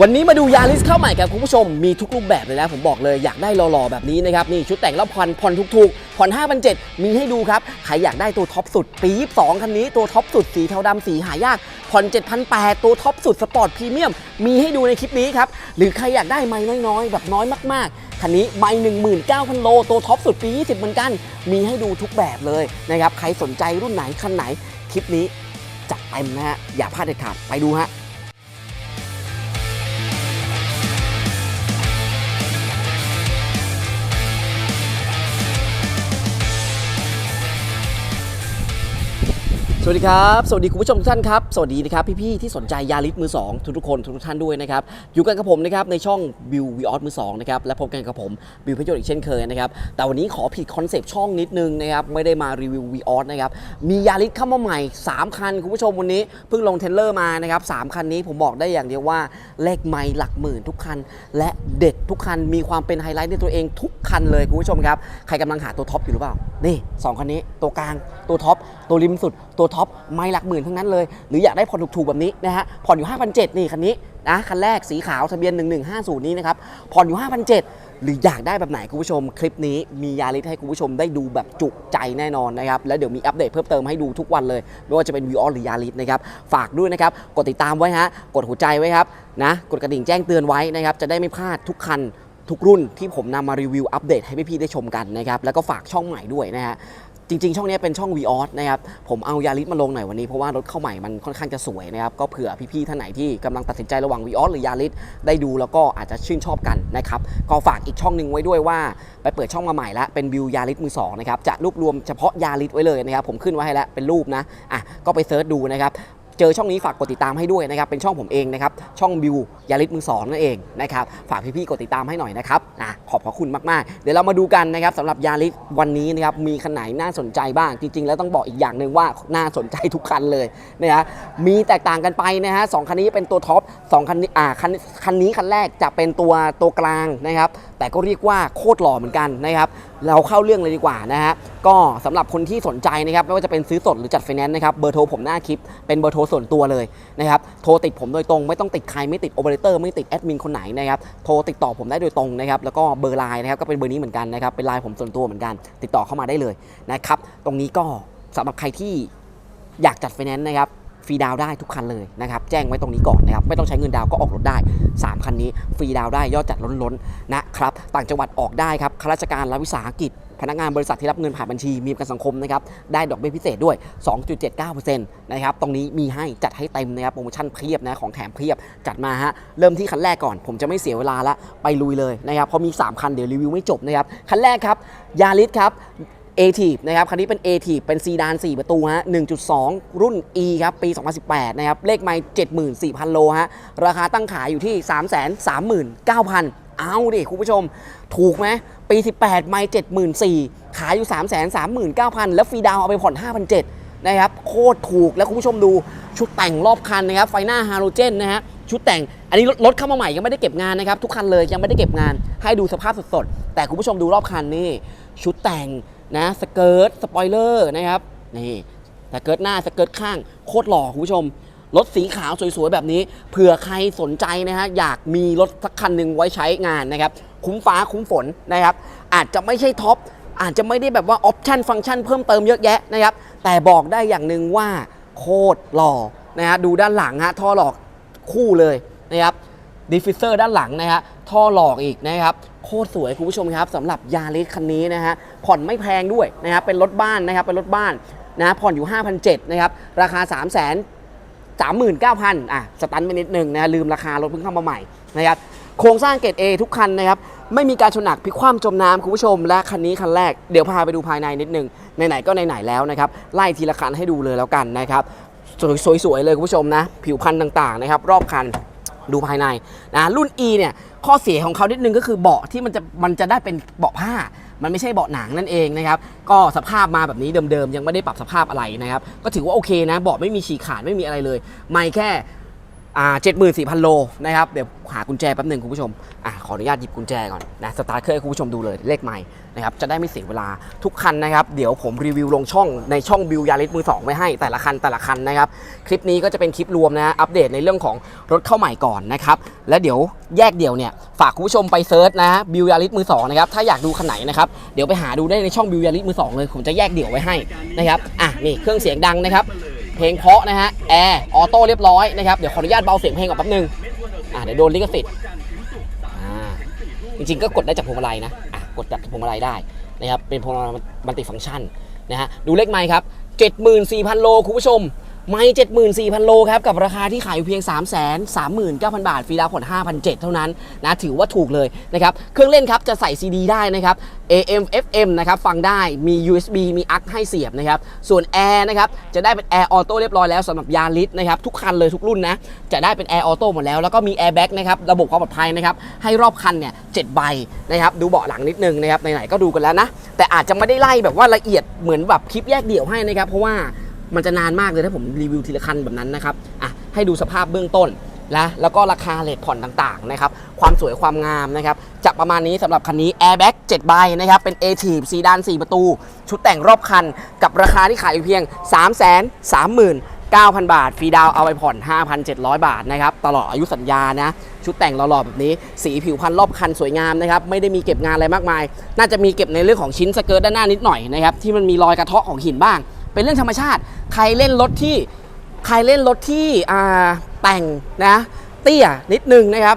วันนี้มาดูยาริสเข้าใหม่ครับคุณผู้ชมมีทุกรูปแบบเลยนะผมบอกเลยอยากได้หล่อๆ แบบนี้นะครับนี่ชุดแต่งแล้วผ่อนผ่อนถูกๆผ่อน5 7 0 0 มีให้ดูครับ ใครอยากได้ตัวท็อปสุด ปี 22 คันนี้ตัวท็อปสุดสีเทาดำสีหายาก ผ่อน7,800 ตัวท็อปสุดสปอร์ตพรีเมียม มีให้ดูในคลิปนี้ครับ หรือใครอยากได้ไม้น้อยๆ แบบน้อยมากๆ คันนี้ไม้19,000 โล ตัวท็อปสุดปี 20 เหมือนกัน มีให้ดูทุกแบบเลยนะครับใครสนใจรุ่นไหนคันไหนคลิปนี้จัดเต็มนะฮะอย่าพลาดเด็ดขาดไปดูฮะ สวัสดีครับ สวัสดีคุณผู้ชมทุกท่านครับ สวัสดีนะครับพี่ๆที่สนใจยาริสมือ2ทุกๆคนทุกท่านด้วยนะครับ อยู่กันกับผมนะครับในช่องบิววีออสมือ2นะครับและพบกันกับผมบิวพยศอีกเช่นเคยนะครับ แต่วันนี้ขอผิดคอนเซปต์ช่องนิดนึงนะครับไม่ได้มารีวิววีออสนะครับมียาริสเข้ามาใหม่ 3 คัน คุณผู้ชมวันนี้เพิ่งลงเทรลเลอร์มานะครับสามคันนี้ผมบอกได้อย่างเดียวว่าเลขไมล์หลักหมื่นทุกคัน และเด็ดทุกคันมีความเป็นไฮไลท์ในตัวเองทุกคันเลยคุณผู้ชมครับใครกำลังหาตัวท็อปอยู่หรือเปล่านี่สองคันนี้ตัวกลางตัวท็อปตัวริมสุดตัวท็อปไม่หลักหมื่นทั้งนั้นเลย หรืออยากได้ผ่อนถูกๆแบบนี้นะฮะผ่อนอยู่ 5,700นี่คันนี้นะคันแรกสีขาวทะเบียน 1150 นี้นะครับผ่อนอยู่ 5,700 หรืออยากได้แบบไหนคุณผู้ชม คลิปนี้มียาลิสให้คุณผู้ชมได้ดูแบบจุใจแน่นอนนะครับแล้วเดี๋ยวมีอัปเดตเพิ่มเติมให้ดูทุกวันเลยไม่ว่าจะเป็นวีออหรือยาลิสนะครับฝากด้วยนะครับกดติดตามไว้ฮะกดหัวใจไว้ครับนะกดกระดิ่งแจ้งเตือนไว้นะครับจะได้ไม่พลาดทุกคันทุกรุ่นที่ผมนำมารีวิวอัปเดตให้พี่ๆได้ชมกันนะครับแล้วก็ฝากช่องใหม่ด้วยนะฮะ จริง ๆ ช่องนี้เป็นช่อง v ีออสนะครับผมเอายาริสมาลงหน่อยวันนี้เพราะว่ารถเข้าใหม่มันค่อนข้างจะสวยนะครับก็เผื่อพี่ๆท่านไหนที่กำลังตัดสินใจระหว่าง v ีออสหรือยาริสได้ดูแล้วก็อาจจะชื่นชอบกันนะครับก็ฝากอีกช่องหนึ่งไว้ด้วยว่า ไปเปิดช่องมาใหม่แล้วเป็นวิวยาริสมือสองนะครับจะรวบรวมเฉพาะยาริสไว้เลยนะครับผมขึ้นไว้ให้แล้วเป็นรูปนะอะก็ไปเซิร์ชดูนะครับ เจอช่องนี้ฝากกดติดตามให้ด้วยนะครับเป็นช่องผมเองนะครับช่องบิวยาริสมือสองนั่นเองนะครับฝากพี่ๆกดติดตามให้หน่อยนะครับอะขอบพระคุณมากๆ เดี๋ยวเรามาดูกันนะครับสำหรับยาริสวันนี้นะครับมีคันไหนน่าสนใจบ้าง จริง ๆ แล้วต้องบอกอีกอย่างหนึ่งว่าน่าสนใจทุกคันเลยนะฮะมีแตกต่างกันไปนะฮะสองคันนี้เป็นตัวท็อปสองคันนี้อ่าคันคันนี้คันแรกจะเป็นตัวตัวกลางนะครับแต่ก็เรียกว่าโคตรหล่อเหมือนกันนะครับ เราเข้าเรื่องเลยดีกว่านะฮะก็สำหรับคนที่สนใจนะครับไม่ว่าจะเป็นซื้อสดหรือจัดไฟแนนซ์นะครับเบอร์โทรผมหน้าคลิปเป็นเบอร์โทรส่วนตัวเลยนะครับโทรติดผมโดยตรงไม่ต้องติดใครไม่ติดโอเปอเรเตอร์ไม่ติดแอดมินคนไหนนะครับโทรติดต่อผมได้โดยตรงนะครับแล้วก็เบอร์ไลน์นะครับก็เป็นเบอร์นี้เหมือนกันนะครับเป็นไลน์ผมส่วนตัวเหมือนกัน ติดต่อเข้ามาได้เลยนะครับตรงนี้ก็สำหรับใครที่อยากจัดไฟแนนซ์นะครับ ฟรีดาวได้ทุกคันเลยนะครับแจ้งไว้ตรงนี้ก่อนนะครับไม่ต้องใช้เงินดาวก็ออกรถได้ 3 คันนี้ฟรีดาวได้ยอดจัดล้นๆนะครับต่างจังหวัดออกได้ครับข้าราชการรัฐวิสาหกิจพนักงานบริษัทที่รับเงินผ่านบัญชีมีประกันสังคมนะครับได้ดอกเบี้ยพิเศษด้วย 2.79%นะครับตรงนี้มีให้จัดให้เต็มนะครับโปรโมชั่นเพียบนะของแถมเพียบจัดมาฮะเริ่มที่คันแรกก่อน ผมจะไม่เสียเวลาละไปลุยเลยนะครับเพราะมี 3 คันเดี๋ยวรีวิวไม่จบนะครับคันแรกครับยาริสครับ a t ีนะครับคันนี้เป็น a t ีเป็นซีดาน 4 ประตูฮะ 1.2 รุ่น E ครับ ปี 2018 นะครับ เลขไมล์74,000 โลฮะ ราคาตั้งขายอยู่ที่ 339,000เอาดิคุณผู้ชม ถูกไหมปี 18 ไมล์74,000 ขายอยู่ 339,000 แล้วฟรีดาวเอาไปผ่อน 5,700นะครับ โคตรถูกแล้วคุณผู้ชมดูชุดแต่งรอบคันนะครับ ไฟหน้าฮาโลเจนนะฮะชุดแต่ง อันนี้รถรถเข้ามาใหม่ยังไม่ได้เก็บงานนะครับ ทุกคันเลยยังไม่ได้เก็บงาน ให้ดูสภาพสดๆแต่คุณผู้ชมดูรอบคันนี่ชุดแต่ง นะสเกิร์ตสปอยเลอร์นะครับนี่สเกิร์ตหน้าสเกิร์ตข้างโคตรหล่อคุณผู้ชมรถสีขาวสวยๆ แบบนี้ เผื่อใครสนใจนะฮะอยากมีรถสักคันหนึ่งไว้ใช้งานนะครับ คุ้มฟ้าคุ้มฝนนะครับ อาจจะไม่ใช่ท็อปอาจจะไม่ได้แบบว่าออปชันฟังก์ชันเพิ่มเติมเยอะแยะนะครับ แต่บอกได้อย่างหนึ่งว่าโคตรหล่อนะฮะดูด้านหลังฮะท่อหลอกคู่เลยนะครับ ดิฟฟิเซอร์ด้านหลังนะฮะท่อหลอกอีกนะครับโคตรสวยคุณผู้ชมครับสำหรับยาริสคันนี้นะฮะผ่อนไม่แพงด้วยนะครับเป็นรถบ้านนะครับเป็นรถบ้านนะผ่อนอยู่ 5,700นะครับราคา 3 0 0 0 0 39,000อะสตันไปนิดนึงนะลืมราคารถเพิ่งเข้ามาใหม่นะครับโครงสร้างเกรด A ทุกคันนะครับไม่มีการชนหนักพิกคว่ำจมน้ำคุณผู้ชม และคันนี้คันแรกเดี๋ยวพาไปดูภายในนิดนึงไหนๆก็ไหนๆแล้วนะครับไล่ทีละคันให้ดูเลยแล้วกันนะครับสวยๆเลยคุณผู้ชมนะผิวพันธุ์ต่างๆนะครับรอบคัน ดูภายในนะรุ่น E เนี่ยข้อเสียของเขานิดนึงก็คือเบาะที่มันจะมันจะได้เป็นเบาะผ้า มันไม่ใช่เบาะหนังนั่นเองนะครับก็สภาพมาแบบนี้เดิมๆยังไม่ได้ปรับสภาพอะไรนะครับก็ถือว่าโอเคนะเบาะไม่มีฉีกขาดไม่มีอะไรเลย ไม่แค่ อ่าเจ็ดหมื่นสี่พันโลนะครับเดี๋ยวหากุญแจแป๊บหนึ่งคุณผู้ชมอ่าขออนุญาตหยิบกุญแจก่อนนะสตาร์ทเครื่องให้คุณผู้ชมดูเลยเลขใหม่นะครับจะได้ไม่เสียเวลาทุกคันนะครับ เดี๋ยวผมรีวิวลงช่องในช่องบิวยาริสมือสองไว้ให้แต่ละคันแต่ละคันนะครับ คลิปนี้ก็จะเป็นคลิปรวมนะอัปเดตในเรื่องของรถเข้าใหม่ก่อนนะครับ แล้วเดี๋ยวแยกเดี่ยวเนี่ยฝากคุณผู้ชมไปเซิร์ชนะบิวยาริสมือสองนะครับถ้าอยากดูคันไหนนะครับเดี๋ยวไปหาดูได้ในช่องบิวยาริสมือสองเลยผมจะแยกเดี่ยวไว้ให้นะครับอะนี่เครื่องเสียงดังนะครับ เพลงเพาะนะฮะแอร์ออโต้เรียบร้อยนะครับเดี๋ยวขออนุญาตเบาเสียงเพลงก่อนแป๊บนึงอ่าเดี๋ยวโดนลิขสิทธิ์อ่าจริงๆก็กดได้จากพวงมาลัยนะอะกดจากพวงมาลัยได้นะครับเป็นพวงมาลัยมัลติฟังก์ชันนะฮะดูเลขไมค์ครับ74,000โลคุณผู้ชม ไม่ 74,000 โลครับ กับราคาที่ขายอยู่เพียง 3 3 9 0 0 0 บาท ฟรีดาวผ่อน5,700 เท่านั้นนะ ถือว่าถูกเลยนะครับ เครื่องเล่นครับ จะใส่ CD ได้นะครับ AM FM นะครับ ฟังได้ มี USB มีอักให้เสียบนะครับ ส่วนแอร์นะครับ จะได้เป็นแอร์ออโต้เรียบร้อยแล้วสำหรับยาริสนะครับ ทุกคันเลยทุกรุ่นนะ จะได้เป็นแอร์ออโต้หมดแล้ว แล้วก็มีแอร์แบ็กนะครับ ระบบความปลอดภัยนะครับ ให้รอบคันเนี่ยเจ็ดใบนะครับ ดูเบาะหลังนิดนึงนะครับ ไหนๆ ก็ดูกันแล้วนะ แต่อาจจะไม่ได้ไล่แบบว่าละเอียดเหมือนแบบคลิปแยกเดี่ยวให้นะครับ เพราะว่า มันจะนานมากเลยถ้าผมรีวิวทีละคันแบบนั้นนะครับอะให้ดูสภาพเบื้องต้นนะแล้วก็ราคาเลทผ่อนต่างๆนะครับความสวยความงามนะครับจะประมาณนี้สำหรับคันนี้ Airbag 7ใบนะครับเป็น a t i v ซีดาน 4 ประตู ชุดแต่งรอบคัน กับราคาที่ขายอยู่เพียง 3 3 9 0 0 0 บาท ฟรีดาวเอาไปผ่อน 5,700 บาทนะครับตลอดอายุสัญญานะ ชุดแต่งหล่อๆแบบนี้ สีผิวพันรอบคันสวยงามนะครับ ไม่ได้มีเก็บงานอะไรมากมาย น่าจะมีเก็บในเรื่องของชิ้นสเกิร์ตด้านหน้านิดหน่อยนะครับ ที่มันมีรอยกระเทาะของหินบ้าง เป็นเรื่องธรรมชาติ ใครเล่นรถที่ใครเล่นรถที่แต่งนะเตี้ยนิดนึงนะครับ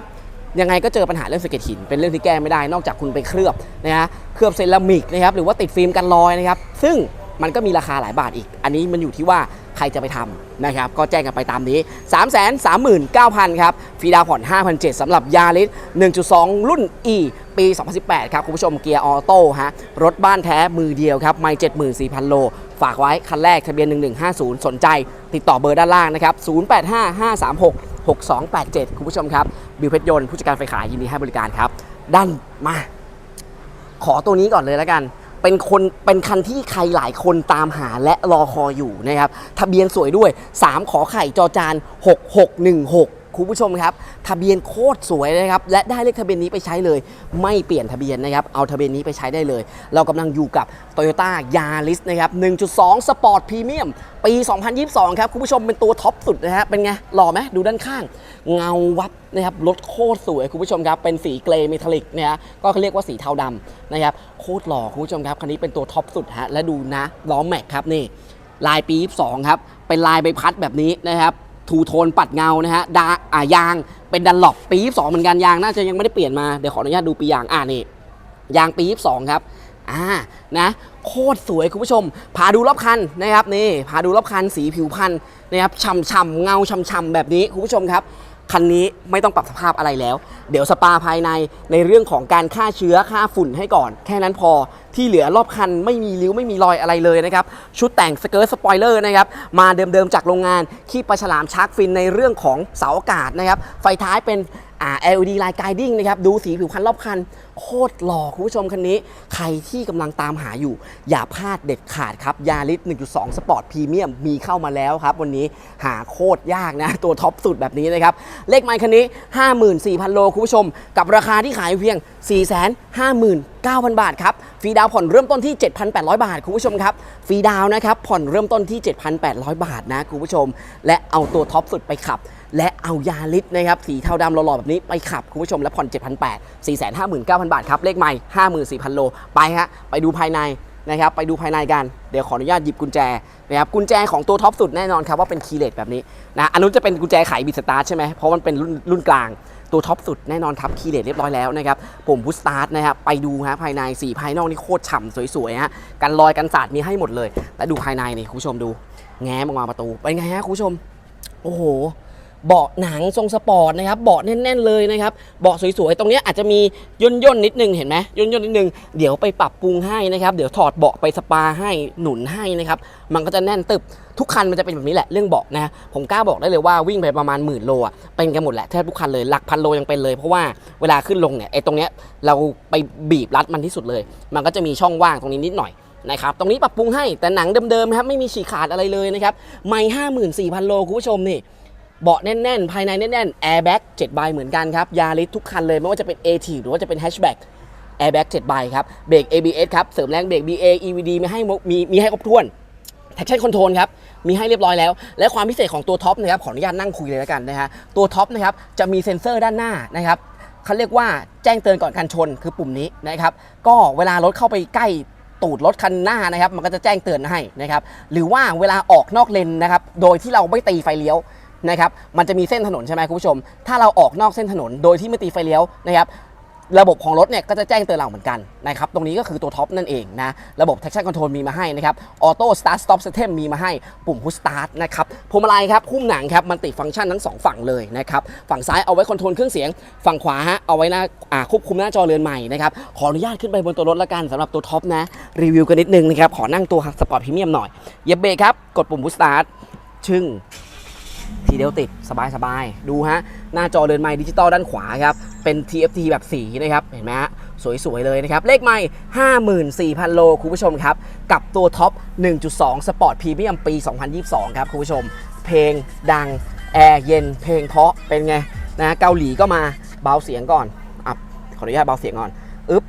ยังไงก็เจอปัญหาเรื่องสะเก็ดหิน เป็นเรื่องที่แก้ไม่ได้นอกจากคุณไปเคลือบนะฮะเคลือบเซรามิกนะครับหรือว่าติดฟิล์มกันรอยนะครับซึ่งมันก็มีราคาหลายบาทอีก อันนี้มันอยู่ที่ว่าใครจะไปทำนะครับก็แจ้งกันไปตามนี้ 3 3 9 0 0 0 ครับฟีดาวน์ผ่อน5,700สำหรับยาริส1.2 รุ่น E ปี 2018 ครับ คุณผู้ชมเกียร์ออโต้ฮะรถบ้านแท้มือเดียวครับไม่74,000 โล ฝากไว้คันแรกทะเบียน 1150 สนใจ ติดต่อเบอร์ด้านล่างนะครับ 085536 6287 คุณผู้ชมครับ บิวเพชรยนต์ผู้จัดการไฟขายยินดีให้บริการครับ ด้านมา ขอตัวนี้ก่อนเลยแล้วกัน เป็นคนเป็นคันที่ใครหลายคนตามหาและรอคอยอยู่นะครับ ทะเบียนสวยด้วย 3 ขอไข่จอจาน 6616 คุณผู้ชมครับ ทะเบียนโคตรสวยนะครับ และได้เลขทะเบียนนี้ไปใช้เลย ไม่เปลี่ยนทะเบียนนะครับ เอาทะเบียนนี้ไปใช้ได้เลย เรากำลังอยู่กับ Toyota Yaris นะครับ 1.2 Sport Premium ปี 2022 ครับ คุณผู้ชมเป็นตัวท็อปสุดนะฮะ เป็นไง หล่อไหมดูด้านข้าง เงาวับนะครับ รถโคตรสวย คุณผู้ชมครับ เป็นสีเกรย์เมทัลลิกนะฮะ ก็เรียกว่าสีเทาดำนะครับ โคตรหล่อ คุณผู้ชมครับ คันนี้เป็นตัวท็อปสุดฮะ และดูนะ ล้อแม็กครับนี่ ลายปี 22 ครับ เป็นลายใบพัดแบบนี้นะครับ ทูโทนปัดเงานะฮะดาอ่ายางเป็นดันหลบปีสองเหมือนกันยางน่าจะยังไม่ได้เปลี่ยนมาเดี๋ยวขออนุญาตดูปียางอ่านี่ยางปีสองครับอ่านะโคตรสวยคุณผู้ชม พาดูรอบคันนะครับนี่พาดูรอบคันสีผิวพันธุ์นะครับฉ่ำๆเงาฉ่ำๆแบบนี้คุณผู้ชมครับ คันนี้ไม่ต้องปรับสภาพอะไรแล้ว เดี๋ยวสปาภายในในเรื่องของการฆ่าเชื้อฆ่าฝุ่นให้ก่อน แค่นั้นพอที่เหลือรอบคันไม่มีริ้วไม่มีรอยอะไรเลยนะครับ ชุดแต่งสเกิร์ตสปอยเลอร์นะครับ มาเดิมๆจากโรงงานขี้ปลาฉลามชาร์กฟินในเรื่องของเสาอากาศนะครับ ไฟท้ายเป็น อ่า LED Light Guiding นะครับดูสีผิวคันรอบคัน โคตรหล่อคุณผู้ชมคันนี้ ใครที่กำลังตามหาอยู่ อย่าพลาดเด็ดขาดครับยาริส1.2 สปอร์ตพรีเมียมมีเข้ามาแล้วครับ วันนี้หาโคตรยากนะ ตัวท็อปสุดแบบนี้นะครับ เลขไมค์คันนี้ 54,000 โลคุณผู้ชม กับราคาที่ขายเพียง 459,000 บาทครับฟรีดาวผ่อนเริ่มต้นที่ 7,800 บาทคุณผู้ชมครับฟรีดาวนะครับผ่อนเริ่มต้นที่ 7,800 บาทนะคุณผู้ชม และเอาตัวท็อปสุดไปขับ และเอายาลิสนะครับสีเทาดำหล่อๆแบบนี้ไปขับคุณผู้ชมและผ่อน 7,800 459,000 บาทครับเลขใหม่ 54,000 โลไปฮะไปดูภายในนะครับไปดูภายในกัน เดี๋ยวขออนุญาตหยิบกุญแจนะครับกุญแจของตัวท็อปสุดแน่นอนครับว่าเป็นคีเลสแบบนี้นะอันนู้นจะเป็นกุญแจไขบิสตาร์ทใช่ไหมเพราะมันเป็นรุ่นรุ่นกลางตัวท็อปสุดแน่นอนครับคีเลสเรียบร้อยแล้วนะครับปุ่มพุสตาร์ทนะครับไปดูฮะภายในสีภายนอกนี่โคตรฉ่ำสวยๆฮะกันรอยกันสาดมีให้หมดเลย แต่ดูภายในนี่คุณผู้ชมดู แง้มออกมาประตูเป็นไงฮะคุณผู้ชม โอ้โห เบาะหนังทรงสปอร์ตนะครับเบาะแน่น ๆ เลยนะครับเบาะสวยๆ ตรงนี้อาจจะมีย่นย่นๆนิดนึงเห็นไหมย่นย่นๆนิดนึงเดี๋ยวไปปรับปรุงให้นะครับ เดี๋ยวถอดเบาะไปสปาให้หนุนให้นะครับมันก็จะแน่นตึบทุกคันมันจะเป็นแบบนี้แหละเรื่องเบาะนะผมกล้าบอกได้เลยว่าวิ่งไปประมาณหมื่นโลอะเป็นกันหมดแหละแทบทุกคันเลยหลักพันโลยังเป็นเลย เพราะว่าเวลาขึ้นลงเนี่ยไอ้ตรงเนี้ยเราไปบีบรัดมันที่สุดเลย มันก็จะมีช่องว่างตรงนี้นิดหน่อยนะครับ ตรงนี้ปรับปรุงให้แต่หนังเดิมๆนะครับไม่มีฉีกขาดอะไรเลยนะครับ ไม่ห้าหมื่นสี่พันโลคุณผู้ชมนี่ เบาะแน่น ๆ ภายในแน่นๆแอร์แบ็ก7ใบเหมือนกันครับยาริสทุกคันเลยไม่ว่าจะเป็น a t หรือว่าจะเป็นแฮชแบ็กแอร์แบ็ก7ใบครับเบรก ABS ครับเสริมแรงเบรก BA EVD มีให้มีมีให้ครบถ้วน traction control ครับมีให้เรียบร้อยแล้ว และความพิเศษของตัวท็อปนะครับขออนุญาตนั่งคุยเลยแล้วกันนะฮะตัวท็อปนะครับจะมีเซ็นเซอร์ด้านหน้านะครับเขาเรียกว่าแจ้งเตือนก่อนการชนคือปุ่มนี้นะครับก็เวลารถเข้าไปใกล้ตูดรถคันหน้านะครับมันก็จะแจ้งเตือนให้นะครับหรือว่าเวลาออกนอกเลนนะครับโดยที่เราไม่ตีไฟเลี้ยว นะครับมันจะมีเส้นถนนใช่ไหมคุณผู้ชม ถ้าเราออกนอกเส้นถนนโดยที่ไม่ตีไฟเลี้ยวนะครับระบบของรถเนี่ยก็จะแจ้งเตือนเราเหมือนกันนะครับตรงนี้ก็คือตัวท็อปนั่นเองนะระบบ traction control มีมาให้นะครับ auto start stop system มีมาให้ปุ่ม push start นะครับพวงมาลัยครับหุ้มหนังครับมันติดฟังก์ชันทั้งสองฝั่งเลยนะครับฝั่งซ้ายเอาไว้คอนโทรลเครื่องเสียง ฝั่งขวาฮะเอาไว้หน้าอ่าควบคุมหน้าจอเรือนใหม่นะครับขออนุญาตขึ้นไปบนตัวรถละกันสำหรับตัวท็อปนะรีวิวกันนิดนึงนะครับขอนั่งตัวสปอร์ตพรีเมียมหน่อยเหยียบเบรกครับกดปุ่ม push start ชึ่ง ทีเดียวติดสบายๆดูฮะ หน้าจอเรือนไม้ดิจิตอลด้านขวาครับ เป็น TFT แบบสีนะครับ เห็นไหมฮะ สวย ๆ เลยนะครับ เลขไม้54,000 โล คุณผู้ชมครับ กับตัวท็อป 1.2สปอร์ตพรีเมียมปี 2022 ครับ คุณผู้ชม เพลงดัง แอร์เย็น เพลงเพาะเป็นไงนะเกาหลีก็มาเบาเสียงก่อนอะขออนุญาตเบาเสียงก่อนอึ๊บ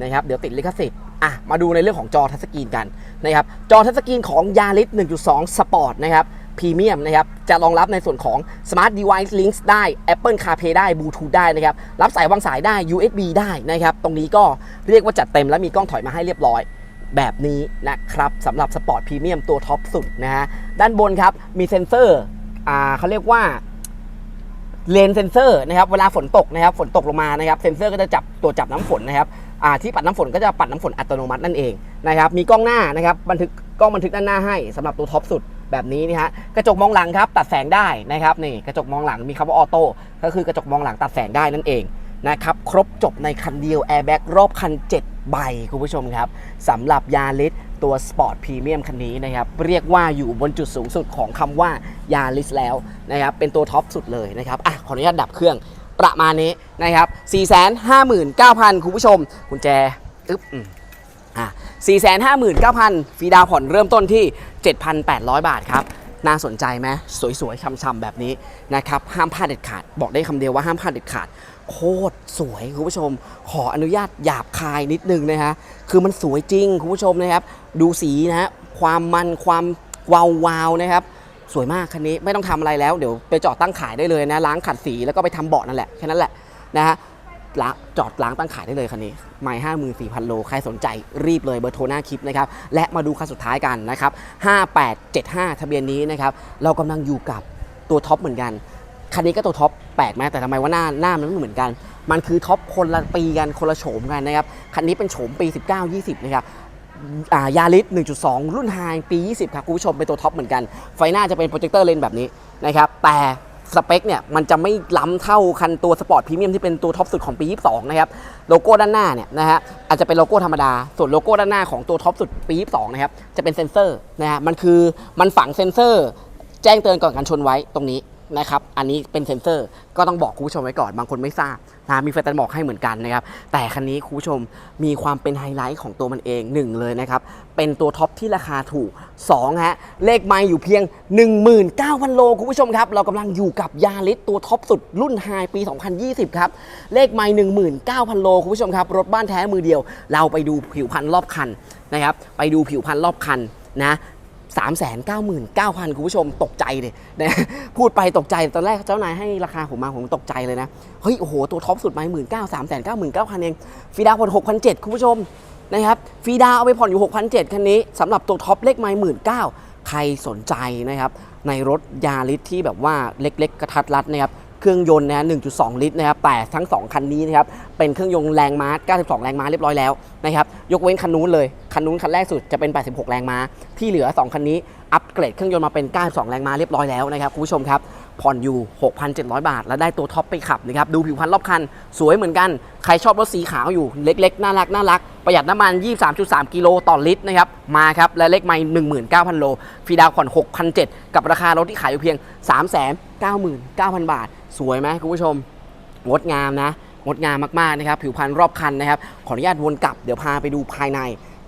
นะครับเดี๋ยวติดลิขสิทธิ์อะมาดูในเรื่องของจอทัชสกรีนกันนะครับจอทัชสกรีนของ Yaris 1.2 Sport นะครับ พรีเมียมนะครับจะรองรับในส่วนของ Smart Device Links ได้ Apple CarPlay ได้ Bluetooth ได้นะครับรับสายวางสายได้ USB ได้นะครับตรงนี้ก็เรียกว่าจัดเต็มและมีกล้องถอยมาให้เรียบร้อยแบบนี้นะครับสำหรับสปอร์ตพรีเมียมตัวท็อปสุดนะฮะด้านบนครับมีเซ็นเซอร์อ่าเขาเรียกว่าเลนเซนเซอร์นะครับเวลาฝนตกนะครับฝนตกลงมานะครับเซนเซอร์ก็จะจับตัวจับน้ำฝนนะครับอ่าที่ปัดน้ำฝนก็จะปัดน้ำฝนอัตโนมัตินั่นเองนะครับมีกล้องหน้านะครับบันทึกกล้องบันทึกด้านหน้าให้สำหรับตัวท็อปสุด แบบนี้นี่ฮะกระจกมองหลังครับตัดแสงได้นะครับนี่กระจกมองหลังมีคำว่าออโต้ก็คือกระจกมองหลังตัดแสงได้นั่นเองนะครับครบจบในคันเดียวแอร์แบ็กรอบคัน 7 ใบคุณผู้ชมครับสำหรับยาริสตัวสปอร์ตพรีเมียมคันนี้นะครับเรียกว่าอยู่บนจุดสูงสุดของคำว่ายาริสแล้วนะครับเป็นตัวท็อปสุดเลยนะครับอะขออนุญาตดับเครื่องประมาณนี้นะครับ459,000 คุณผู้ชมกุญแจอึ๊บ อะ459,000ฟรีดาวผ่อนเริ่มต้นที่ 7,800 บาทครับ น่าสนใจไหมสวยๆช่ำๆแบบนี้นะครับ ห้ามพลาดเด็ดขาด บอกได้คำเดียวว่าห้ามพลาดเด็ดขาด โคตรสวยคุณผู้ชม ขออนุญาตหยาบคายนิดนึงนะฮะ คือมันสวยจริงคุณผู้ชมนะครับ ดูสีนะฮะ ความมันความวาววาวๆนะครับ สวยมากคันนี้ไม่ต้องทำอะไรแล้ว เดี๋ยวไปจอดตั้งขายได้เลยนะ ล้างขัดสีแล้วก็ไปทำเบาะนั่นแหละแค่นั้นแหละนะฮะ จอดล้างตั้งขายได้เลยคันนี้ไม่ห้าหมื่นสี่พันโล ใครสนใจรีบเลยเบอร์โทรหน้าคลิปนะครับ และมาดูคันสุดท้ายกันนะครับ5875ทะเบียนนี้นะครับ เรากำลังอยู่กับตัวท็อปเหมือนกัน คันนี้ก็ตัวท็อปแปลกไหมแต่ทำไมว่าหน้าหน้ามันไม่เหมือนกัน มันคือท็อปคนละปีกันคนละโฉมกันนะครับ คันนี้เป็นโฉมปี 19-20 นะครับายาริส 1.2 รุ่นไฮปี 20 ครับ คุณผู้ชมเป็นตัวท็อปเหมือนกัน ไฟหน้าจะเป็นโปรเจคเตอร์เลนส์แบบนี้นะครับ แต่ สเปคเนี่ยมันจะไม่ล้ำเท่าคันตัวสปอร์ตพรีเมียมที่เป็นตัวท็อปสุดของปี 22 นะครับ โลโก้ด้านหน้าเนี่ยนะฮะอาจจะเป็นโลโก้ธรรมดา ส่วนโลโก้ด้านหน้าของตัวท็อปสุดปี 22 นะครับ จะเป็นเซ็นเซอร์นะฮะมันคือมันฝังเซ็นเซอร์ แจ้งเตือนก่อนการชนไว้ตรงนี้ นะครับ อันนี้เป็นเซ็นเซอร์ก็ต้องบอกคุณผู้ชมไว้ก่อน บางคนไม่ทราบนะมีไฟตันบอกให้เหมือนกันนะครับ แต่คันนี้คุณผู้ชมมีความเป็นไฮไลท์ของตัวมันเองหนึ่งเลยนะครับ เป็นตัวท็อปที่ราคาถูก2ฮะ เลขไมล์อยู่เพียง 19,000 โลคุณผู้ชมครับ เรากำลังอยู่กับยาริสตัวท็อปสุดรุ่นไฮปี 2020 ครับ เลขไมล์19,000 โลคุณผู้ชมครับ รถบ้านแท้มือเดียว เราไปดูผิวพรรณรอบคันนะครับ ไปดูผิวพรรณรอบคันนะ 399,000 คุณผู้ชมตกใจเลยนะพูดไปตกใจตอนแรกเจ้านายให้ราคาผมมาผมตกใจเลยนะ เฮ้ย โอ้โห ตัวท็อปสุดไหมหมื่นเก้าสามแสนเก้าหมื่นเก้าพันเองฟีดาวผ่อนหกพันเจ็ดคุณผู้ชมนะครับฟีดาวเอาไปผ่อนอยู่หกพันเจ็ดคันนี้สำหรับตัวท็อปเลขไม้หมื่นเก้าใครสนใจนะครับในรถยาริสที่แบบว่าเล็ก ๆ กระทัดรัดนะครับ เครื่องยนต์นะฮะ 1.2 ลิตรนะครับ แต่ทั้ง 2 คันนี้นะครับ เป็นเครื่องยนต์แรงม้า 92 แรงม้าเรียบร้อยแล้วนะครับ ยกเว้นคันนู้นเลย คันนู้นคันแรกสุดจะเป็น 86 แรงม้า ที่เหลือ 2 คันนี้ อัปเกรดเครื่องยนต์มาเป็น 92 แรงม้าเรียบร้อยแล้วนะครับคุณผู้ชมครับ ผ่อนอยู่ 6,700 บาท แล้วได้ตัวท็อปไปขับนะครับ ดูผิวพรรณรอบคัน สวยเหมือนกัน ใครชอบรถสีขาวอยู่ เล็ก ๆ น่ารัก น่ารัก ประหยัดน้ำมัน 23.3 กิโลต่อลิตรนะครับ มาครับ และเลขไม่19,000 โล ฟรีดาวผ่อน6,700 กับราคารถที่ขายอยู่เพียง 399,000 บาท สวยไหมคุณผู้ชม งดงามนะ งดงามมากๆนะครับ ผิวพรรณรอบคันนะครับ ขออนุญาตวนกลับ เดี๋ยวพาไปดูภายใน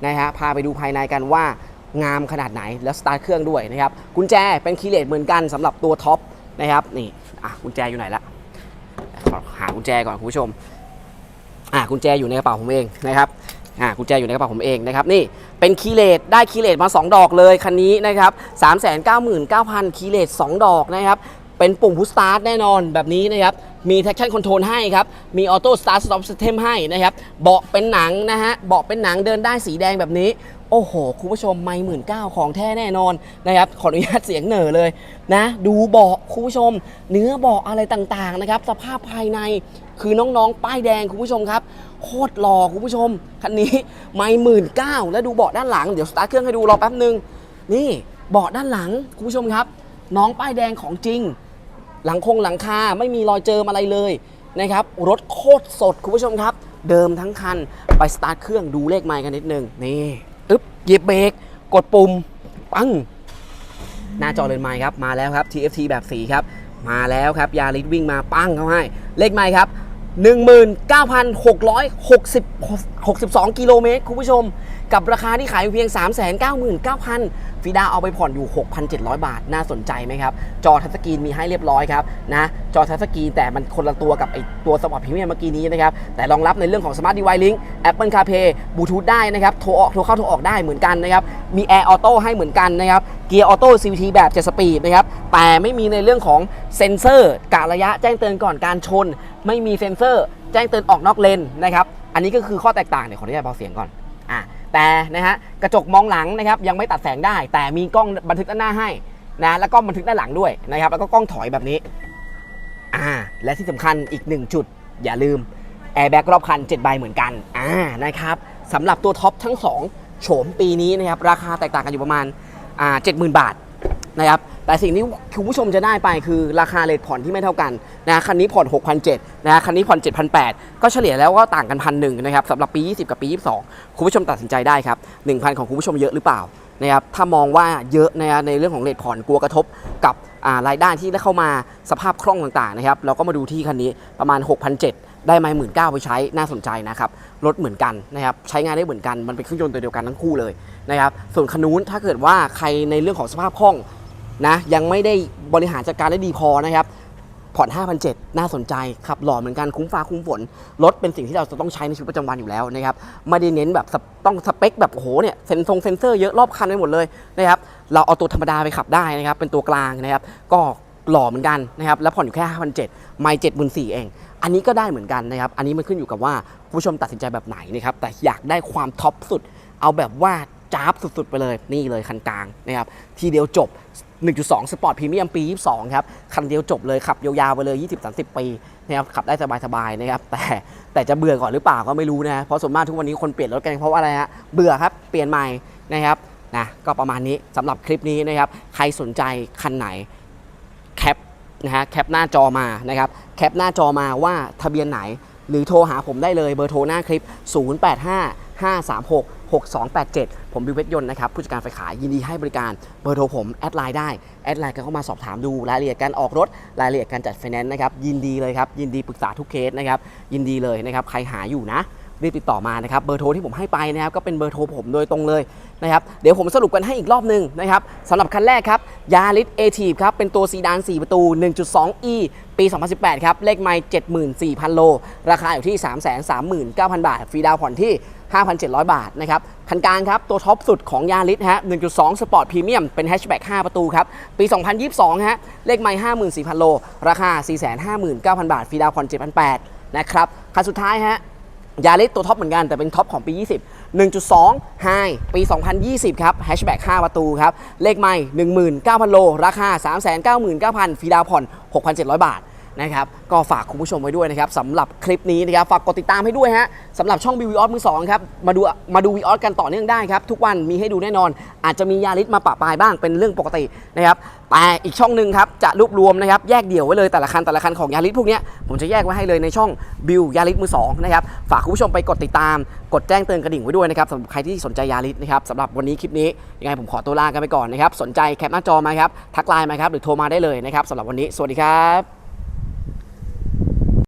นะฮะ พาไปดูภายในกันว่างามขนาดไหน แล้วสตาร์ทเครื่องด้วยนะครับ กุญแจเป็นคีเลสเหมือนกันสำหรับตัวท็อปนะครับ นี่ อะ กุญแจอยู่ไหนละขอหากุญแจก่อนคุณผู้ชม อะ กุญแจอยู่ในกระเป๋าผมเองนะครับอะกุญแจอยู่ในกระเป๋าผมเองนะครับนี่เป็นคีเลสได้คีเลสมา 2 ดอกเลยคันนี้นะครับ399,000คีย์เลส2ดอกนะครับ เป็นปุ่มพุชสตาร์ทแน่นอนแบบนี้นะครับ มี traction control ให้ครับ มีออโต้สตาร์ทสต็อป system ให้นะครับ เบาะเป็นหนังนะฮะ เบาะเป็นหนังเดินได้สีแดงแบบนี้ โอ้โห คุณผู้ชมไม่หมื่นเก้าของแท้แน่นอนนะครับ ขออนุญาตเสียงเหน่อเลยนะ ดูเบาะคุณผู้ชม เนื้อเบาะอะไรต่างๆนะครับ สภาพภายในคือน้องๆ ป้ายแดงคุณผู้ชมครับ โคตรหล่อคุณผู้ชม คันนี้ไม่หมื่นเก้าแล้วดูเบาะด้านหลัง เดี๋ยวสตาร์ทเครื่องให้ดูรอแป๊บนึง นี่เบาะด้านหลังคุณผู้ชมครับ น้องป้ายแดงของจริง หลังคงหลังคาไม่มีรอยเจิมอะไรเลยนะครับรถโคตรสดคุณผู้ชมครับ เดิมทั้งคันไปสตาร์ทเครื่องดูเลขไมล์กันนิดนึงนี่อึ๊บเหยียบเบรกกดปุ่มปังหน้าจอเลนไมล์ครับมาแล้วครับ TFT แบบสีครับมาแล้วครับยาริสวิ่งมาปังเขาให้ เลขไมล์ครับ 19,662 กิโลเมตรคุณผู้ชม กับราคาที่ขายเพียง 399,000ฟีดาเอาไปผ่อนอยู่ 6,700 บาทน่าสนใจไหมครับ จอทัชสกรีนมีให้เรียบร้อยครับนะจอทัชสกรีนแต่มันคนละตัวกับไอตัวสปอร์ตพรีเมียมเมื่อกี้นี้นะครับ แต่รองรับในเรื่องของ Smart Device Link Apple CarPlay Bluetooth ได้นะครับ โทรออกโทรเข้าโทรออกได้เหมือนกันนะครับ มี Air Auto ให้เหมือนกันนะครับ เกียร์ออโต้ CVT แบบ7สปีดนะครับ แต่ไม่มีในเรื่องของเซ็นเซอร์กะระยะแจ้งเตือนก่อนการชน ไม่มีเซ็นเซอร์ แจ้งเตือนออกนอกเลนนะครับ อันนี้ก็คือข้อแตกต่างเดี๋ยวขออนุญาตเบาเสียงก่อนอะ แต่นะฮะกระจกมองหลังนะครับยังไม่ตัดแสงได้ แต่มีกล้องบันทึกด้านหน้าให้นะแล้วก็บันทึกด้านหลังด้วยนะครับแล้วก็กล้องถอยแบบนี้อ่าและที่สำคัญอีกหนึ่งจุด อย่าลืมแอร์แบ็กรอบคัน7ใบเหมือนกันอ่านะครับสำหรับตัวท็อปทั้ง 2 โฉมปีนี้นะครับราคาแตกต่างกันอยู่ประมาณอ่าเจ็ดหมื่นบาท นะครับแต่สิ่งที่คุณผู้ชมจะได้ไปคือราคาเลทผ่อนที่ไม่เท่ากันนะคันนี้ผ่อน6,700นะคันนี้ผ่อน7,800ก็เฉลี่ยแล้วก็ต่างกันพันหนึ่งนะครับสำหรับปี 20 กับปี 22 คุณผู้ชมตัดสินใจได้ครับ 1,000 ของคุณผู้ชมเยอะหรือเปล่านะครับถ้ามองว่าเยอะนะในเรื่องของเลทผ่อนกลัวกระทบกับรายได้ที่ได้เข้ามาสภาพคล่องต่างๆนะครับเราก็มาดูที่คันนี้ประมาณ6,700ได้ไหมหมื่นเก้าไปใช้น่าสนใจนะครับรถเหมือนกันนะครับใช้งานได้เหมือนกันมันเป็นเครื่องยนต์ตัวเดียวกันทั้งคู่เลยนะครับส่วนคันนู้นถ้าเกิดว่าใครในเรื่องของสภาพคล่อง นะยังไม่ได้บริหารจัดการได้ดีพอนะครับผ่อน5,700น่าสนใจ ขับหล่อเหมือนกัน คุ้มฟ้าคุ้มฝน รถเป็นสิ่งที่เราจะต้องใช้ในชีวิตประจำวันอยู่แล้วนะครับ ไม่ได้เน้นแบบต้องสเปคแบบโอ้โหเนี่ยเซนทรงเซนเซอร์เยอะรอบคันไปหมดเลยนะครับ เราเอาตัวธรรมดาไปขับได้นะครับ เป็นตัวกลางนะครับ ก็หล่อเหมือนกันนะครับ แล้วผ่อนอยู่แค่5,700ไม่74,000เอง อันนี้ก็ได้เหมือนกันนะครับ อันนี้มันขึ้นอยู่กับว่าผู้ชมตัดสินใจแบบไหนนะครับ แต่อยากได้ความท็อปสุด เอาแบบว่าจ้าบสุดๆไปเลย นี่เลยคันกลางนะครับ ทีเดียวจบ 1.2 สปอร์ตพรีเมียมปี 22 ครับ คันเดียวจบเลย ขับยาวๆไปเลย 20-30 ปีนะครับขับได้สบายๆนะครับแต่แต่จะเบื่อก่อนหรือเปล่าก็ไม่รู้นะเพราะส่วนมากทุกวันนี้คนเปลี่ยนรถกันเพราะว่าอะไรฮะเบื่อครับเปลี่ยนใหม่นะครับนะก็ประมาณนี้สำหรับคลิปนี้นะครับใครสนใจคันไหนแคปนะฮะแคปหน้าจอมานะครับแคปหน้าจอมาว่าทะเบียนไหน หรือโทรหาผมได้เลยเบอร์โทรหน้าคลิป 085 536 6287 ผมบิวเวทยนต์นะครับผู้จัดการฝ่ายขายยินดีให้บริการเบอร์โทรผม แอดไลน์ได้ แอดไลน์กันเข้ามาสอบถามดูรายละเอียดการออกรถรายละเอียดการจัดไฟแนนซ์นะครับยินดีเลยครับยินดีปรึกษาทุกเคสนะครับยินดีเลยนะครับใครหาอยู่นะรีบติดต่อมานะครับเบอร์โทรที่ผมให้ไปนะครับก็เป็นเบอร์โทรผมโดยตรงเลยนะครับเดี๋ยวผมสรุปกันให้อีกรอบหนึ่งนะครับสำหรับคันแรกครับยาริสเอทีครับเป็นตัวซีดาน4 ประตู 1.2e ปี 2018 ครับ เลขไมล์74,000 โล ราคาอยู่ที่ 339,000 บาท ฟรีดาวผ่อนที่ 5,700 บาทนะครับคันกลางครับ ตัวท็อปสุดของยาริสฮะ 1.2 สปอร์ตพรีเมียมเป็นแฮชแบ็ก5ประตูครับ ปี 2022 ฮะ เลขไมล์54,000 โล ราคา 459,000 บาท ฟรีดาวน์ผ่อน7,800 นะครับ คันสุดท้ายฮะยาริสตัวท็อปเหมือนกันแต่เป็นท็อปของปี 20 1.2 ไฮปี 2020 ครับแฮชแบ็ก5ประตูครับ เลขไม่19,000 โล ราคา 399,000 ฟรีดาวผ่อน 6,700 บาท นะครับก็ฝากคุณผู้ชมไว้ด้วยนะครับสำหรับคลิปนี้นะครับฝากกดติดตามให้ด้วยฮะสำหรับช่องบิวออสมือสองครับมาดูมาดูวีออสกันต่อเนื่องได้ครับ ทุกวันมีให้ดูแน่นอน อาจจะมียาริสมาปะปายบ้างเป็นเรื่องปกตินะครับแต่อีกช่องหนึ่งครับจะรวบรวมนะครับแยกเดี่ยวไว้เลยแต่ละคันแต่ละคันของยาริสพวกนี้ผมจะแยกไว้ให้เลยในช่องบิวยาริสมือสองนะครับฝากคุณผู้ชมไปกดติดตาม กดแจ้งเตือนกระดิ่งไว้ด้วยนะครับสำหรับใครที่สนใจยาริสนะครับสำหรับวันนี้คลิปนี้ยังไงผมขอตัวลากันไปก่อนนะครับสนใจแคปหน้าจอมาครับทักไลน์มาครับหรือโทรมาได้เลยนะครับสำหรับวันนี้สวัสดีครับ